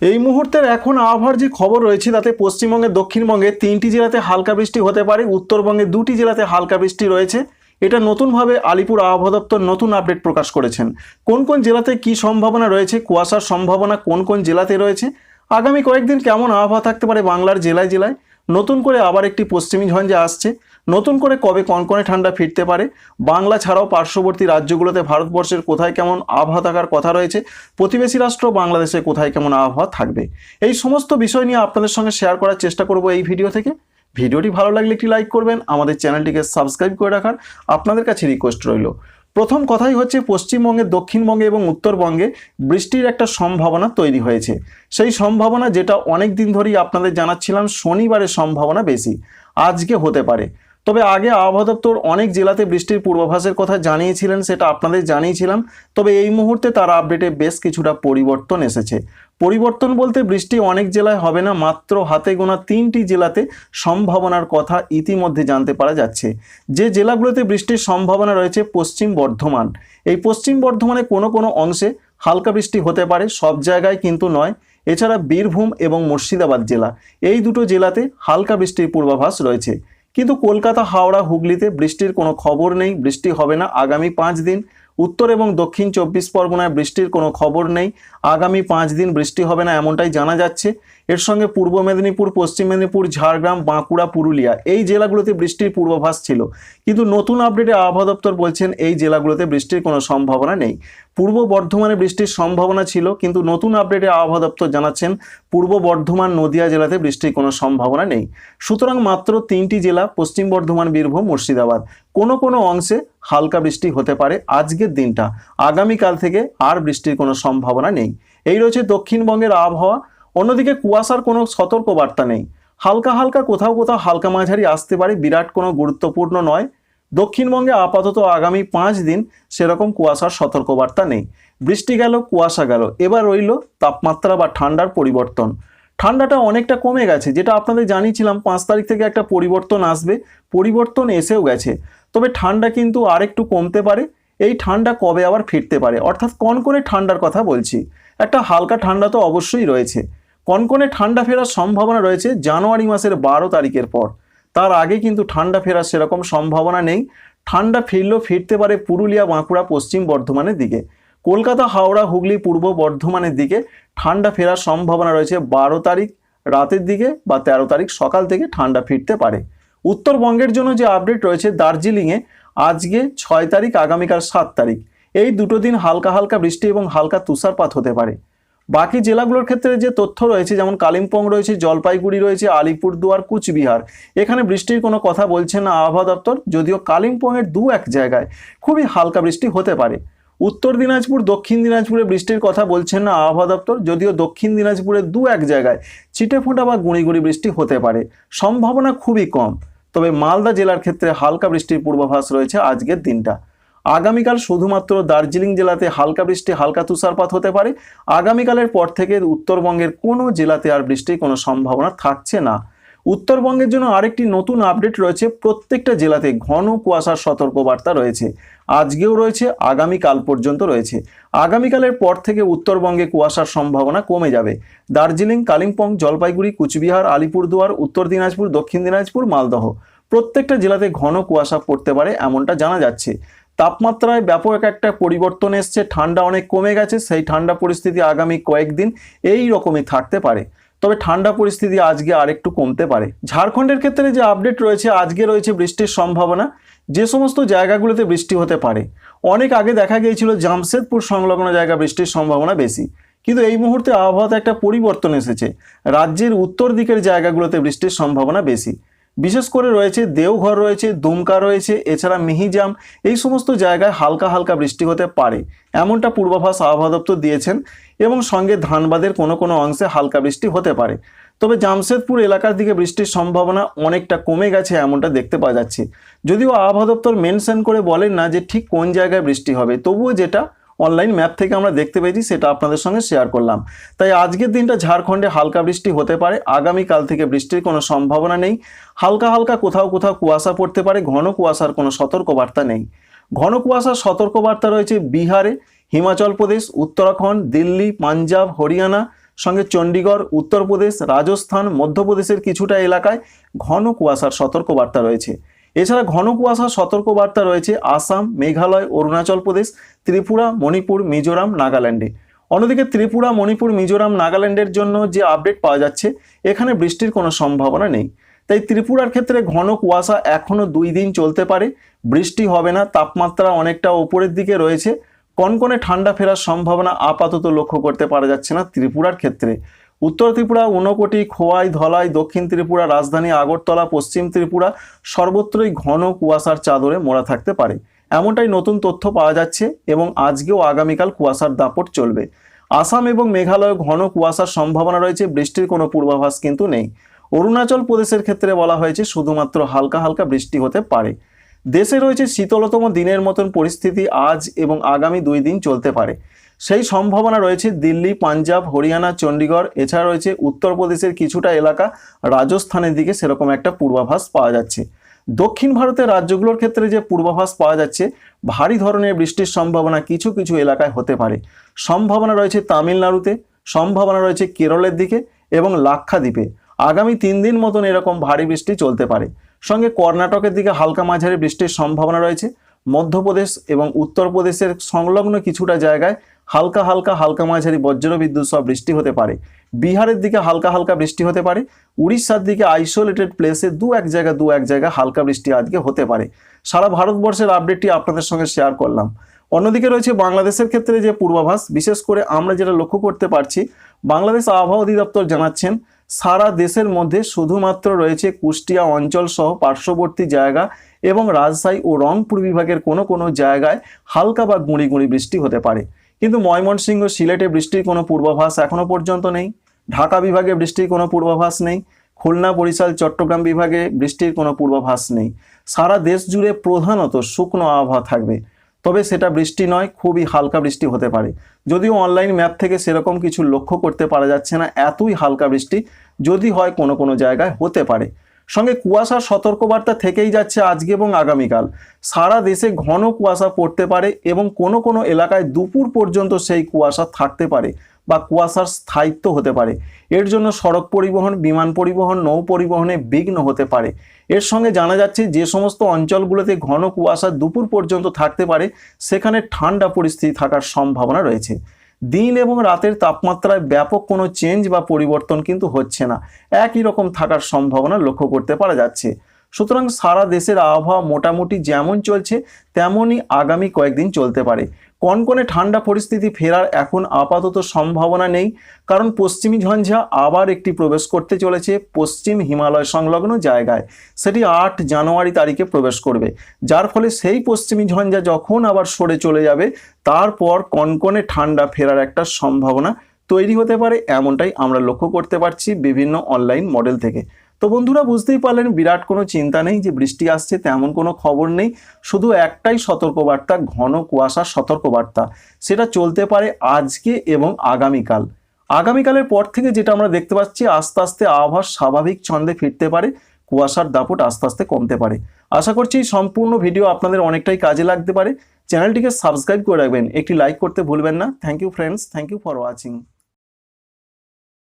এই মুহূর্তের এখন আবহাওয়ার যে খবর রয়েছে, তাতে পশ্চিমবঙ্গের দক্ষিণবঙ্গে তিনটি জেলাতে হালকা বৃষ্টি হতে পারে, উত্তরবঙ্গে দুটি জেলাতে হালকা বৃষ্টি রয়েছে। এটা নতুনভাবে আলিপুর আবহাওয়া দপ্তর নতুন আপডেট প্রকাশ করেছেন। কোন কোন জেলাতে কি সম্ভাবনা রয়েছে, কুয়াশার সম্ভাবনা কোন কোন জেলাতে রয়েছে? আগামী কয়েকদিন কেমন আবহাওয়া থাকতে পারে বাংলার জেলায় জেলায়? নতুন করে আবার একটি পশ্চিমী ঝঞ্ঝে আসছে। নতুন করে কবে কনকনে ঠান্ডা ফিরতে পারে? বাংলা ছাড়াও পার্শ্ববর্তী রাজ্যগুলোতে ভারতবর্ষের কোথায় কেমন আবহাওয়া থাকার কথা রয়েছে? প্রতিবেশী রাষ্ট্র বাংলাদেশে কোথায় কেমন আবহাওয়া থাকবে? এই সমস্ত বিষয় নিয়ে আপনাদের সঙ্গে শেয়ার করার চেষ্টা করব এই ভিডিও থেকে। ভিডিওটি ভালো লাগলে একটি লাইক করবেন। আমাদের চ্যানেলটিকে সাবস্ক্রাইব করে রাখার আপনাদের কাছে রিকোয়েস্ট রইল। প্রথম কথাই হচ্ছে পশ্চিমবঙ্গে, দক্ষিণবঙ্গে এবং উত্তরবঙ্গে বৃষ্টির একটা সম্ভাবনা তৈরি হয়েছে। সেই সম্ভাবনা যেটা অনেক দিন ধরেই আপনাদের জানাচ্ছিলাম, শনিবারের সম্ভাবনা বেশি। আজকে হতে পারে। তবে আগে আবহাওয়া দপ্তর অনেক জেলাতে বৃষ্টির পূর্বাভাসের কথা জানিয়েছিলেন, সেটা আপনাদের জানিয়েছিলাম। তবে এই মুহূর্তে তার আপডেটে বেশ কিছুটা পরিবর্তন এসেছে। পরিবর্তন বলতে বৃষ্টি অনেক জেলায় হবে না, মাত্র হাতে গোনা তিনটি জেলাতে সম্ভাবনার কথা ইতিমধ্যে জানতে পারা যাচ্ছে। যে জেলাগুলোতে বৃষ্টির সম্ভাবনা রয়েছে, পশ্চিম বর্ধমান। এই পশ্চিম বর্ধমানে কোনো কোনো অংশে হালকা বৃষ্টি হতে পারে, সব জায়গায় কিন্তু নয়। এছাড়া বীরভূম এবং মুর্শিদাবাদ জেলা, এই দুটো জেলাতে হালকা বৃষ্টির পূর্বাভাস রয়েছে। কিন্তু কলকাতা, হাওড়া, হুগলিতে বৃষ্টির কোনো খবর নেই, বৃষ্টি হবে না আগামী পাঁচ দিন। উত্তর এবং দক্ষিণ চব্বিশ পরগনায় বৃষ্টির কোনো খবর নেই। আগামী পাঁচ দিন বৃষ্টি হবে না এমনটাই জানা যাচ্ছে। এর সঙ্গে পূর্ব মেদিনীপুর, পশ্চিম মেদিনীপুর, ঝাড়গ্রাম, বাঁকুড়া, পুরুলিয়া এই জেলাগুলোতে বৃষ্টির পূর্বাভাস ছিল। কিন্তু নতুন আপডেটে আবহাওয়া দপ্তর বলছেন এই জেলাগুলোতে বৃষ্টির কোনো সম্ভাবনা নেই। পূর্ব বর্ধমানে বৃষ্টির সম্ভাবনা ছিল, কিন্তু নতুন আপডেটে আবহাওয়া দপ্তর জানাচ্ছেন পূর্ব বর্ধমান, নদিয়া জেলাতে বৃষ্টির কোনো সম্ভাবনা নেই। সুতরাং মাত্র তিনটি জেলা, পশ্চিম বর্ধমান, বীরভূম, মুর্শিদাবাদ, কোনো কোনো অংশে হালকা বৃষ্টি হতে পারে আজকের দিনটা। আগামীকাল থেকে আর বৃষ্টির কোনো সম্ভাবনা নেই। এই রয়েছে দক্ষিণবঙ্গের আবহাওয়া। অন্যদিকে কুয়াশার কোনো সতর্ক বার্তা নেই। হালকা হালকা কোথাও কোথাও হালকা মাঝারি আসতে পারে, বিরাট কোনো গুরুত্বপূর্ণ নয়। দক্ষিণবঙ্গে আপাতত আগামী পাঁচ দিন সেরকম কুয়াশার সতর্কবার্তা নেই। বৃষ্টি গেল, কুয়াশা গেল, এবার রইল তাপমাত্রা বা ঠান্ডার পরিবর্তন। ঠান্ডাটা অনেকটা কমে গেছে, যেটা আপনাদের জানিয়েছিলাম, পাঁচ তারিখ থেকে একটা পরিবর্তন আসবে, পরিবর্তন এসেও গেছে। তবে ঠান্ডা কিন্তু আরেকটু কমতে পারে, এই ঠান্ডা কবে আবার ফিরতে পারে? অর্থাৎ কনকনে ঠান্ডার কথা বলছি। একটা হালকা ঠান্ডা তো অবশ্যই রয়েছে। কনকনে ঠান্ডা ফেরার সম্ভাবনা রয়েছে জানুয়ারি মাসের বারো তারিখের পর। তার আগে কিন্তু ঠান্ডা ফেরার সেরকম সম্ভাবনা নেই। ঠান্ডা ফিরলেও ফিরতে পারে পুরুলিয়া, বাঁকুড়া, পশ্চিম বর্ধমানের দিকে। কলকাতা, হাওড়া, হুগলি, পূর্ব বর্ধমানের দিকে ঠান্ডা ফেরার সম্ভাবনা রয়েছে বারো তারিখ রাতের দিকে বা তেরো তারিখ সকাল থেকে ঠান্ডা ফিরতে পারে। উত্তরবঙ্গের জন্য যে আপডেট রয়েছে দার্জিলিংয়ে, আজকে ছয় তারিখ, আগামীকাল সাত তারিখ। এই দুটো দিন হালকা হালকা বৃষ্টি এবং হালকা তুষারপাত হতে পারে। বাকি জেলাগুলোর ক্ষেত্রে যে তথ্য রয়েছে, যেমন কালিম্পং রয়েছে, জলপাইগুড়ি রয়েছে, আলিপুরদুয়ার, কুচবিহার, এখানে বৃষ্টির কোনো কথা বলছে না আবহাওয়া দপ্তর, যদিও কালিম্পংয়ের দু এক জায়গায় খুবই হালকা বৃষ্টি হতে পারে। উত্তর দিনাজপুর, দক্ষিণ দিনাজপুরে বৃষ্টির কথা বলছেন না আবহাওয়া দপ্তর, যদিও দক্ষিণ দিনাজপুরের দু এক জায়গায় ছিটেফোঁটা বা গুঁড়ি গুঁড়ি বৃষ্টি হতে পারে। সম্ভাবনা খুবই কম। তবে মালদা জেলার ক্ষেত্রে হালকা বৃষ্টির পূর্বাভাস রয়েছে আজকের দিনটা। আগামীকাল শুধুমাত্র দার্জিলিং জেলাতে হালকা বৃষ্টি, হালকা তুষারপাত হতে পারে। আগামীকালের পর থেকে উত্তরবঙ্গের কোনো জেলাতে আর বৃষ্টির কোনো সম্ভাবনা থাকছে না। উত্তরবঙ্গের জন্য আরেকটি নতুন আপডেট রয়েছে, প্রত্যেকটা জেলাতে ঘন কুয়াশার সতর্কবার্তা রয়েছে। আজকেও রয়েছে, আগামীকাল পর্যন্ত রয়েছে। আগামীকালের পর থেকে উত্তরবঙ্গে কুয়াশার সম্ভাবনা কমে যাবে। দার্জিলিং, কালিম্পং, জলপাইগুড়ি, কুচবিহার, আলিপুরদুয়ার, উত্তর দিনাজপুর, দক্ষিণ দিনাজপুর, মালদহ প্রত্যেকটা জেলাতে ঘন কুয়াশা পড়তে পারে, এমনটা জানা যাচ্ছে। তাপমাত্রায় ব্যাপক একটা পরিবর্তন এসছে, ঠান্ডা অনেক কমে গেছে, সেই ঠান্ডা পরিস্থিতি আগামী কয়েকদিন এই রকমই থাকতে পারে। তবে ঠান্ডা পরিস্থিতি আজকে আরেকটু কমতে পারে। ঝাড়খণ্ডের ক্ষেত্রে যে আপডেট রয়েছে, আজকে রয়েছে বৃষ্টির সম্ভাবনা। যে সমস্ত জায়গাগুলোতে বৃষ্টি হতে পারে, অনেক আগে দেখা গিয়েছিল জামশেদপুর সংলগ্ন জায়গা বৃষ্টির সম্ভাবনা বেশি। কিন্তু এই মুহূর্তে আবহাওয়াতে একটা পরিবর্তন এসেছে। রাজ্যের উত্তর দিকের জায়গাগুলোতে বৃষ্টির সম্ভাবনা বেশি। বিশেষ করে রয়েছে দেওঘর রয়েছে, দুমকা রয়েছে, এছাড়া মিহিজাম, এই সমস্ত জায়গায় হালকা হালকা বৃষ্টি হতে পারে। এমনটা পূর্বাভাস আবহাওয়া দপ্তর দিয়েছেন এবং সঙ্গে ধানবাদের কোনো কোনো অংশে হালকা বৃষ্টি হতে পারে। তবে জামশেদপুর এলাকার দিকে বৃষ্টির সম্ভাবনা অনেকটা কমে গেছে এমনটা দেখতে পাওয়া যাচ্ছে। যদিও আবহাওয়া দপ্তর মেনশন করে বলেন না যে ঠিক কোন জায়গায় বৃষ্টি হবে, তবুও যেটা অনলাইন ম্যাপ থেকে আমরা দেখতে পেয়েছি, সেটা আপনাদের সঙ্গে শেয়ার করলাম। তাই আজকের দিনটা ঝাড়খণ্ডে হালকা বৃষ্টি হতে পারে, আগামীকাল থেকে বৃষ্টির কোনো সম্ভাবনা নেই। হালকা হালকা কোথাও কোথাও কুয়াশা পড়তে পারে, ঘন কুয়াশার কোনো সতর্কবার্তা নেই। ঘন কুয়াশার সতর্কবার্তা রয়েছে বিহারে, হিমাচল প্রদেশ, উত্তরাখণ্ড, দিল্লি, পাঞ্জাব, হরিয়ানা, সঙ্গে চণ্ডীগড়, উত্তরপ্রদেশ, রাজস্থান, মধ্যপ্রদেশের কিছুটা এলাকায় ঘন কুয়াশার সতর্কবার্তা রয়েছে। এছাড়া ঘন কুয়াশার সতর্কবার্তা রয়েছে আসাম, মেঘালয়, অরুণাচল প্রদেশ, ত্রিপুরা, মণিপুর, মিজোরাম, নাগাল্যান্ডে। অন্যদিকে ত্রিপুরা, মণিপুর, মিজোরাম, নাগাল্যান্ডের জন্য যে আপডেট পাওয়া যাচ্ছে, এখানে বৃষ্টির কোনো সম্ভাবনা নেই। তাই ত্রিপুরার ক্ষেত্রে ঘন কুয়াশা এখনও দুই দিন চলতে পারে। বৃষ্টি হবে না, তাপমাত্রা অনেকটা ওপরের দিকে রয়েছে। কনকনে ঠান্ডা ফেরার সম্ভাবনা আপাতত লক্ষ্য করতে পারা যাচ্ছে না ত্রিপুরার ক্ষেত্রে। উত্তর ত্রিপুরা, ঊনকোটি, খোয়াই, ধলাই, দক্ষিণ ত্রিপুরা, রাজধানী, আগরতলা, পশ্চিম ত্রিপুরা, সর্বত্রই ঘন কুয়াশার চাদরে মোড়া থাকতে পারে। এমনটাই নতুন তথ্য পাওয়া যাচ্ছে এবং আজকেও আগামীকাল কুয়াশার দাপট চলবে। আসাম এবং মেঘালয় ঘন কুয়াশার সম্ভাবনা রয়েছে, বৃষ্টির কোনো পূর্বাভাস কিন্তু নেই। অরুণাচল প্রদেশের ক্ষেত্রে বলা হয়েছে, শুধুমাত্র হালকা হালকা বৃষ্টি হতে পারে। দেশে রয়েছে শীতলতম দিনের মতন পরিস্থিতি আজ এবং আগামী দুই দিন চলতে পারে। সেই সম্ভাবনা রয়েছে দিল্লি, পাঞ্জাব, হরিয়ানা চণ্ডীগড় এছাড়া রয়েছে উত্তরপ্রদেশের কিছুটা এলাকা। রাজস্থানের দিকে সেরকম একটা পূর্বাভাস পাওয়া যাচ্ছে। দক্ষিণ ভারতের রাজ্যগুলোর ক্ষেত্রে যে পূর্বাভাস পাওয়া যাচ্ছে, ভারী ধরনের বৃষ্টির সম্ভাবনা কিছু কিছু এলাকায় হতে পারে। সম্ভাবনা রয়েছে তামিলনাড়ুতে, সম্ভাবনা রয়েছে কেরলের দিকে এবং লাক্ষাদ্বীপে। আগামী তিন দিন মতন এরকম ভারী বৃষ্টি চলতে পারে। সঙ্গে কর্ণাটকের দিকে হালকা মাঝারি বৃষ্টির সম্ভাবনা রয়েছে। মধ্যপ্রদেশ এবং উত্তরপ্রদেশের সংলগ্ন কিছুটা জায়গায় হালকা হালকা হালকা মাঝারি বজ্র বিদ্যুৎ সহ বৃষ্টি হতে পারে, বিহারের দিকে হালকা হালকা বৃষ্টি হতে পারে, উড়িষ্যার দিকে আইসোলেটেড প্লেসে দু এক জায়গা, দু এক জায়গা হালকা বৃষ্টি আজকে হতে পারে। সারা ভারতবর্ষের আপডেটটি আপনাদের সঙ্গে শেয়ার করলাম। অন্যদিকে রয়েছে বাংলাদেশের ক্ষেত্রে যে পূর্বাভাস, বিশেষ করে আমরা যেটা লক্ষ্য করতে পারছি, বাংলাদেশ আবহাওয়া অধিদপ্তর জানাচ্ছেন, সারা দেশের মধ্যে শুধুমাত্র রয়েছে কুষ্টিয়া অঞ্চল সহ পার্শ্ববর্তী জায়গা এবং রাজশাহী ও রংপুর বিভাগের কোনো কোনো জায়গায় হালকা বা গুঁড়ি গুঁড়ি বৃষ্টি হতে পারে। কিন্তু ময়মনসিংহ সিলেটে বৃষ্টির কোনো পূর্বাভাস এখনও পর্যন্ত নেই। ঢাকা বিভাগে বৃষ্টির কোনো পূর্বাভাস নেই। খুলনা, বরিশাল, চট্টগ্রাম বিভাগে বৃষ্টির কোনো পূর্বাভাস নেই। সারা দেশ জুড়ে প্রধানত শুকনো আবহাওয়া থাকবে। তবে সেটা বৃষ্টি নয়, খুবই হালকা বৃষ্টি হতে পারে। যদিও অনলাইন ম্যাপ থেকে সেরকম কিছু লক্ষ্য করতে পারা যাচ্ছে না, এতই হালকা বৃষ্টি যদি হয় কোনো কোনো জায়গায় হতে পারে। সঙ্গে কুয়াশার সতর্কবার্তা থেকেই যাচ্ছে আজকে এবং আগামীকাল। সারা দেশে ঘন কুয়াশা পড়তে পারে এবং কোনো কোনো এলাকায় দুপুর পর্যন্ত সেই কুয়াশা থাকতে পারে বা কুয়াশার স্থায়িত্ব হতে পারে। এর জন্য সড়ক পরিবহন, বিমান পরিবহন, নৌ পরিবহনে বিঘ্ন হতে পারে। এর সঙ্গে জানা যাচ্ছে যে সমস্ত অঞ্চলগুলোতে ঘন কুয়াশা দুপুর পর্যন্ত থাকতে পারে, সেখানে ঠান্ডা পরিস্থিতি থাকার সম্ভাবনা রয়েছে। দিন এবং রাতের তাপমাত্রায় ব্যাপক কোনো চেঞ্জ বা পরিবর্তন কিন্তু হচ্ছে না। একই রকম থাকার সম্ভাবনা লক্ষ্য করতে পারা যাচ্ছে। সুতরাং সারা দেশের আবহাওয়া মোটামুটি যেমন চলছে, তেমনই আগামী কয়েকদিন চলতে পারে। কনকনে ঠান্ডা পরিস্থিতি ফেরার এখন আপাতত সম্ভাবনা নেই, কারণ পশ্চিমী ঝঞ্ঝা আবার একটি প্রবেশ করতে চলেছে পশ্চিম হিমালয় সংলগ্ন জায়গায়। সেটি আট জানুয়ারি তারিখে প্রবেশ করবে, যার ফলে সেই পশ্চিমী ঝঞ্ঝা যখন আবার সরে চলে যাবে, তারপর কনকনে ঠান্ডা ফেরার একটা সম্ভাবনা তৈরি হতে পারে, এমনটাই আমরা লক্ষ্য করতে পারছি বিভিন্ন অনলাইন মডেল থেকে। তো বন্ধুরা বুঝতেই পারলেন, বিরাট কোনো চিন্তা নেই যে বৃষ্টি আসছে, তেমন কোনো খবর নেই। শুধু একটাই সতর্কবার্তা, ঘন কুয়াশার সতর্কবার্তা। সেটা চলতে পারে আজকে এবং আগামীকাল। আগামীকালের পর থেকে যেটা আমরা দেখতে পাচ্ছি, আস্তে আস্তে আবহাওয়া স্বাভাবিক ছন্দে ফিরতে পারে, কুয়াশার দাপট আস্তে আস্তে কমতে পারে। আশা করছি সম্পূর্ণ ভিডিও আপনাদের অনেকটাই কাজে লাগতে পারে। চ্যানেলটিকে সাবস্ক্রাইব করে রাখবেন, একটি লাইক করতে ভুলবেন না। Thank you friends thank you for watching